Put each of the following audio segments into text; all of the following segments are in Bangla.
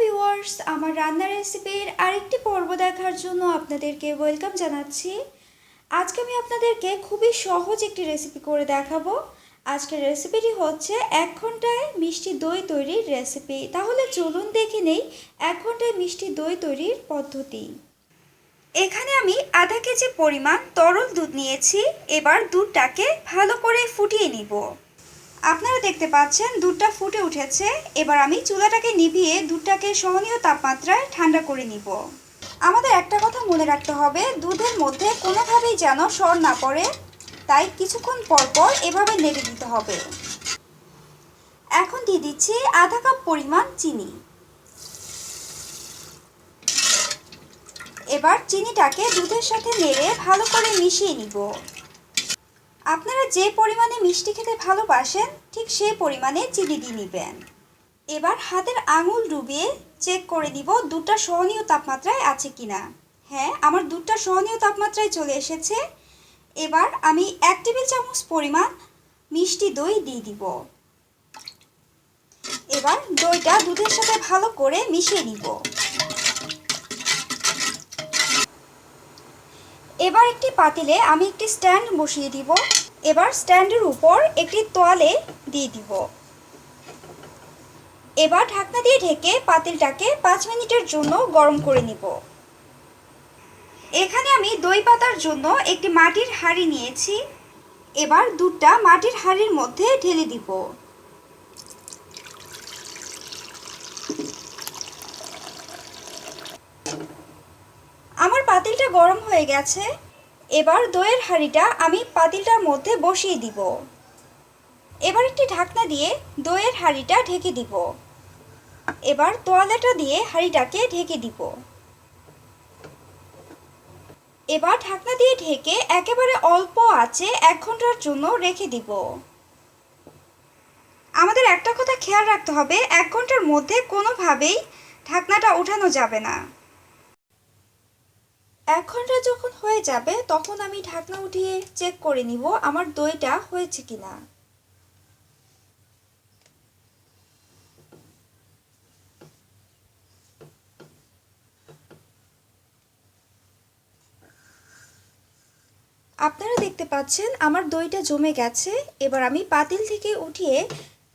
ভিউয়ার্স আমার রান্নার রেসিপির আরেকটি পর্ব দেখার জন্য আপনাদেরকে ওয়েলকাম জানাচ্ছি। আজকে আমি আপনাদেরকে খুবই সহজ একটি রেসিপি করে দেখাবো। আজকের রেসিপিটি হচ্ছে এক ঘন্টায় মিষ্টি দই তৈরির রেসিপি তাহলে চলুন দেখে নেই এক ঘন্টায় মিষ্টি দই তৈরির পদ্ধতি। এখানে আমি আধা কেজি পরিমাণ তরল দুধ নিয়েছি। এবার দুধটাকে ভালো করে ফুটিয়ে নিব। আপনারা দেখতে পাচ্ছেন দুধটা ফুটে উঠেছে। এবার আমি চুলাটাকে নিভিয়ে দুধটাকে সহনীয় তাপমাত্রায় ঠান্ডা করে নিব। আমাদের একটা কথা মনে রাখতে হবে, দুধের মধ্যে কোনোভাবেই যেন সর না পড়ে। তাই কিছুক্ষণ পর পর এভাবে নেড়ে দিতে হবে। এখন দিয়ে দিচ্ছি আধা কাপ পরিমাণ চিনি। এবার চিনিটাকে দুধের সাথে নেড়ে ভালো করে মিশিয়ে নিব। আপনারা যে পরিমাণে মিষ্টি খেতে ভালোবাসেন, ঠিক সেই পরিমাণে চিনি দিয়ে নেবেন। এবার হাতের আঙুল ডুবিয়ে চেক করে নিব দুধটা সহনীয় তাপমাত্রায় আছে কি না হ্যাঁ আমার দুধটা সহনীয় তাপমাত্রায় চলে এসেছে। এবার আমি এক টেবিল চামচ পরিমাণ মিষ্টি দই দিয়ে দিব। এবার দইটা দুধের সাথে ভালো করে মিশিয়ে নিব। এবার একটি পাতিলে আমি একটি স্ট্যান্ড বসিয়ে দিব। এবার স্ট্যান্ডের উপর একটি তোয়ালে দিয়ে দিব। এবার ঢাকনা দিয়ে ঢেকে পাতিলটাকে পাঁচ মিনিটের জন্য গরম করে নিব। এখানে আমি দই পাতার জন্য একটি মাটির হাঁড়ি নিয়েছি। এবার দুধটা মাটির হাঁড়ির মধ্যে ঢেলে দিব আমার পাতিলটা গরম হয়ে গেছে, এবার দইয়ের হাঁড়িটা আমি পাতিলটার মধ্যে বসিয়ে দিব। এবার একটি ঢাকনা দিয়ে দইয়ের হাঁড়িটা ঢেকে দিব। এবার তোয়ালেটা দিয়ে হাঁড়িটাকে ঢেকে দিব। এবার ঢাকনা দিয়ে ঢেকে একেবারে অল্প আছে এক ঘণ্টার জন্য রেখে দিব। আমাদের একটা কথা খেয়াল রাখতে হবে, এক ঘণ্টার মধ্যে কোনোভাবেই ঢাকনাটা উঠানো যাবে না। এক ঘণ্টা যখন হয়ে যাবে, তখন আমি ঢাকনা উঠিয়ে চেক করে নিব আমার দইটা হয়েছে কিনা। আপনারা দেখতে পাচ্ছেন আমার দইটা জমে গেছে। এবার আমি পাতিল থেকে উঠিয়ে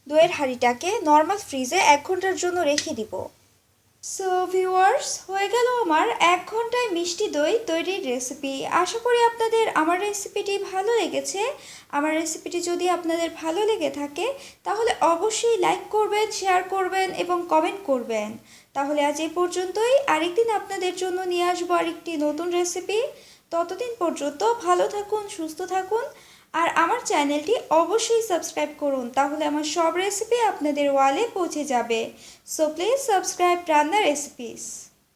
দইয়ের হাঁড়িটাকে নর্মাল ফ্রিজে এক ঘণ্টার জন্য রেখে দিব। সো ভিউয়ার্স হয়ে গেল আমার এক ঘন্টায় মিষ্টি দই তৈরির রেসিপি আশা করি আপনাদের আমার রেসিপিটি ভালো লেগেছে। আমার রেসিপিটি যদি আপনাদের ভালো লেগে থাকে, তাহলে অবশ্যই লাইক করবেন শেয়ার করবেন এবং কমেন্ট করবেন। তাহলে আজ এই পর্যন্তই। আরেকদিন আপনাদের জন্য নিয়ে আসব আরেকটি নতুন রেসিপি ততদিন পর্যন্ত ভালো থাকুন, সুস্থ থাকুন। আর আমার চ্যানেলটি অবশ্যই সাবস্ক্রাইব করুন, তাহলে আমার সব রেসিপি আপনাদের ওয়ালে পৌঁছে যাবে। সো প্লিজ সাবস্ক্রাইব রান্না রেসিপিস